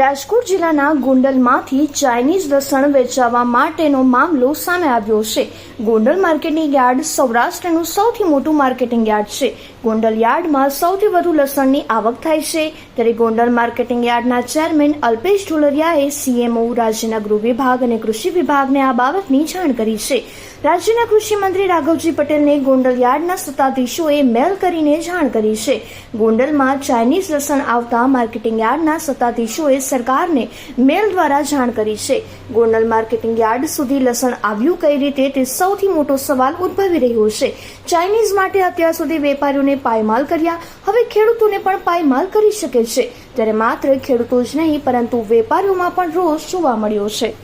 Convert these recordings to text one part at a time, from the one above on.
રાજકોટ જિલ્લાના ગોંડલમાંથી ચાઇનીઝ લસણ વેચાવા માટેનો મામલો સામે આવ્યો છે. ગોંડલ માર્કેટિંગ યાર્ડ સૌરાષ્ટ્રનું સૌથી મોટું માર્કેટિંગ યાર્ડ છે. ગોંડલ યાર્ડમાં સૌથી વધુ લસણની આવક થાય છે. ત્યારે ગોંડલ માર્કેટિંગ યાર્ડના ચેરમેન અલ્પેશ ઢોલરિયાએ સીએમઓ રાજ્યના ગૃહ વિભાગ અને કૃષિ વિભાગને આ બાબતની જાણ કરી છે. રાજ્યના કૃષિ મંત્રી રાઘવજી પટેલને ગોંડલ યાર્ડના સત્તાધીશોએ મેલ કરીને જાણ કરી છે. ગોંડલમાં ચાઇનીઝ લસણ આવતા માર્કેટિંગ યાર્ડના સત્તાધીશોએ સરકારને મેલ દ્વારા જાણ કરી છે. ગોંડલ માર્કેટિંગ યાર્ડ સુધી લસણ આવ્યું કઈ રીતે તે સૌથી મોટો સવાલ ઉદ્ભવી રહ્યો છે. ચાઇનીઝ માટે અત્યાર સુધી વેપારીઓને પાયમાલ કર્યા, હવે ખેડૂતોને પણ પાયમાલ કરી શકે છે. ત્યારે માત્ર ખેડૂતો જ નહીં, પરંતુ વેપારીઓમાં પણ રોષ જોવા મળ્યો છે.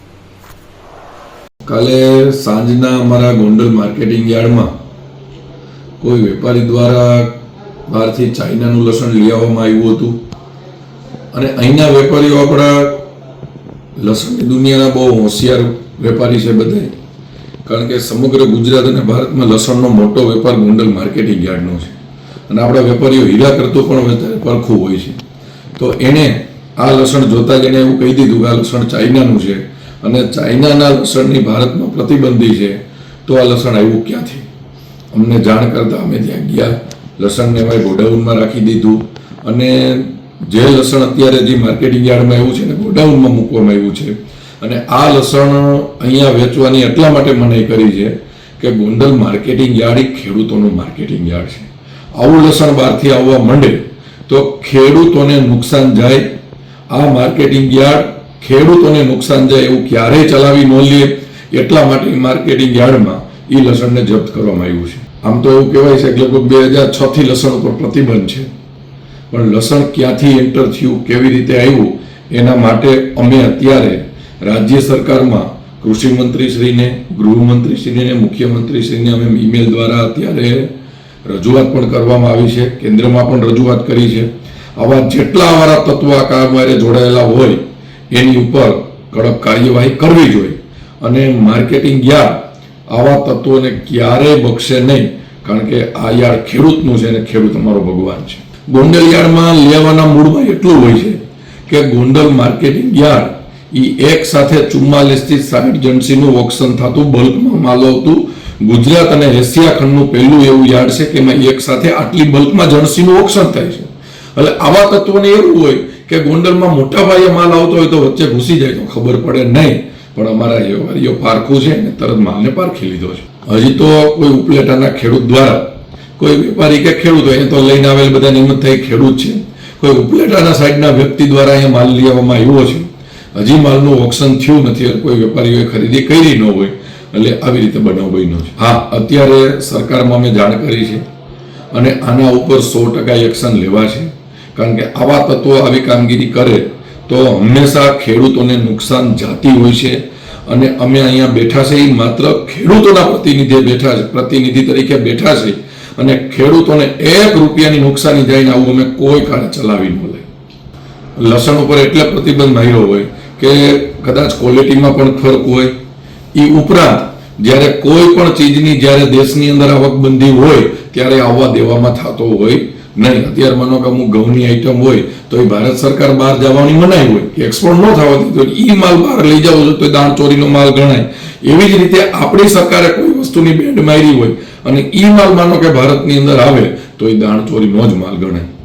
કાલે સાંજના અમારા ગોંડલ માર્કેટિંગ યાર્ડમાં કોઈ વેપારી દ્વારા બહારથી ચાઇનાનું લસણ લઈ આવવામાં આવ્યું હતું. અને અહીંના વેપારીઓ આપણા લસણની દુનિયાના બહુ હોશિયાર વેપારી છે બધે. કારણ કે સમગ્ર ગુજરાત અને ભારતમાં લસણનો મોટો વેપાર ગોંડલ માર્કેટિંગ યાર્ડનો છે. અને આપણા વેપારીઓ હીરા કરતો પણ પરખું હોય છે. તો એણે આ લસણ જોતા જ એને એવું કહી દીધું કે આ લસણ ચાઇનાનું છે. અને ચાઇનાના લસણની ભારતમાં પ્રતિબંધી છે, તો આ લસણ આવ્યું ક્યાંથી? અમને જાણ કરતાં અમે ત્યાં ગયા, લસણને અમે ગોડાઉનમાં રાખી દીધું. અને જે લસણ અત્યારે જે માર્કેટિંગ યાર્ડમાં આવ્યું છે ને ગોડાઉનમાં મૂકવામાં આવ્યું છે. અને આ લસણ અહીંયા વેચવાની એટલા માટે મનાઈ કરી છે કે ગોંડલ માર્કેટિંગ યાર્ડ એ ખેડૂતોનું માર્કેટિંગ યાર્ડ છે. આવું લસણ બહારથી આવવા માંડે તો ખેડૂતોને નુકસાન જાય. આ માર્કેટિંગ યાર્ડ ખેડૂતોને નુકસાન જાય એવું ક્યારેય ચલાવી ન લઈએ એટલા માટે માર્કેટિંગ યાર્ડમાં એ લસણને જપ્ત કરવામાં આવ્યું છે. આમ તો એવું કહેવાય છે કે લગભગ બે હજાર છથી લસણ ઉપર પ્રતિબંધ છે. પણ લસણ ક્યાંથી એન્ટર થયું, કેવી રીતે આવ્યું, એના માટે અમે અત્યારે રાજ્ય સરકારમાં કૃષિ મંત્રીશ્રીને ગૃહમંત્રીશ્રીને મુખ્યમંત્રીશ્રીને અમે ઈમેલ દ્વારા અત્યારે રજૂઆત પણ કરવામાં આવી છે. કેન્દ્રમાં પણ રજૂઆત કરી છે. આવા જેટલા અમારા તત્વો આ કામમાં જોડાયેલા હોય એની ઉપર કડક કાર્યવાહી કરવી જોઈએ. અને માર્કેટિંગ યાર્ડ આવા તત્વોને ક્યારેય બક્ષે નહીં, કારણ કે આ યાર્ડ ખેડૂતનું છે અને ખેડૂત અમારો ભગવાન છે. ગોંડલ યાર્ડમાં લેવાના મૂળમાં એટલું હોય છે કે ગોંડલ માર્કેટિંગ યાર્ડ એ એક સાથે ચુમ્માલીસથી સાઠ જણસીનું ઓક્શન થતું, બલ્કમાં માલ આવતું. ગુજરાત અને એશિયા ખંડનું પહેલું એવું યાર્ડ છે કે એમાં એક સાથે આટલી બલ્કમાં જણસીનું ઓક્શન થાય છે. એટલે આવા તત્વોને એવું હોય કે ગોંડલમાં મોટા પાયે માલ આવતો હોય તો વચ્ચે ઘૂસી જાય તો ખબર પડે નહીં. પણ અમારા વેપારીઓ પારખું છે ને તરત માલને પારખી લીધો છે. હજી તો કોઈ ઉપલેટાના ખેડૂત દ્વારા, કોઈ વેપારી કે ખેડૂત હોય એ તો લઈને આવેલ બધા નિયમિત થઈ ખેડૂત છે. કોઈ ઉપલેટાના સાઈડના વ્યક્તિ દ્વારા અહીંયા માલ લઈ આવવામાં આવ્યો છે. હજી માલનું ઓક્શન થયું નથી કોઈ વેપારીઓએ ખરીદી કરી ન હોય, એટલે આવી રીતે બનાવ બન્યો છે. હા, અત્યારે સરકારમાં અમે જાણ કરી છે અને આના ઉપર સો ટકા એક્શન લેવા છે. કારણ કે આવા તત્વો આવી કામગીરી કરે તો હંમેશા ખેડૂતોને નુકસાન જાતી હોય છે. અને અમે અહીંયા બેઠા છે એ માત્ર ખેડૂતોના પ્રતિનિધિ બેઠા છે, પ્રતિનિધિ તરીકે બેઠા છે. અને ખેડૂતોને એક રૂપિયાની નુકસાની જાય આવું અમે કોઈ કાળે ચલાવી ન લઈ લસણ ઉપર એટલે પ્રતિબંધ માર્યો હોય કે કદાચ ક્વોલિટીમાં પણ ફરક હોય. એ ઉપરાંત જ્યારે કોઈ પણ ચીજની જ્યારે દેશની અંદર આવકબંધી હોય ત્યારે આવવા દેવામાં થતો હોય. નહીં, અત્યારે માનો કે અમુક ઘઉંની આઈટમ હોય તો એ ભારત સરકાર બહાર જવાની મનાઈ હોય એક્સપોર્ટ ન થવા તો ઈ માલ બહાર લઈ જાવ છો, તો દાણ ચોરીનો માલ ગણાય. એવી જ રીતે આપણી સરકારે કોઈ વસ્તુની બેન્ડ મારી હોય, અને ઈ માલ માનો કે ભારતની અંદર આવે, તો એ દાણ ચોરીનો જ માલ ગણાય.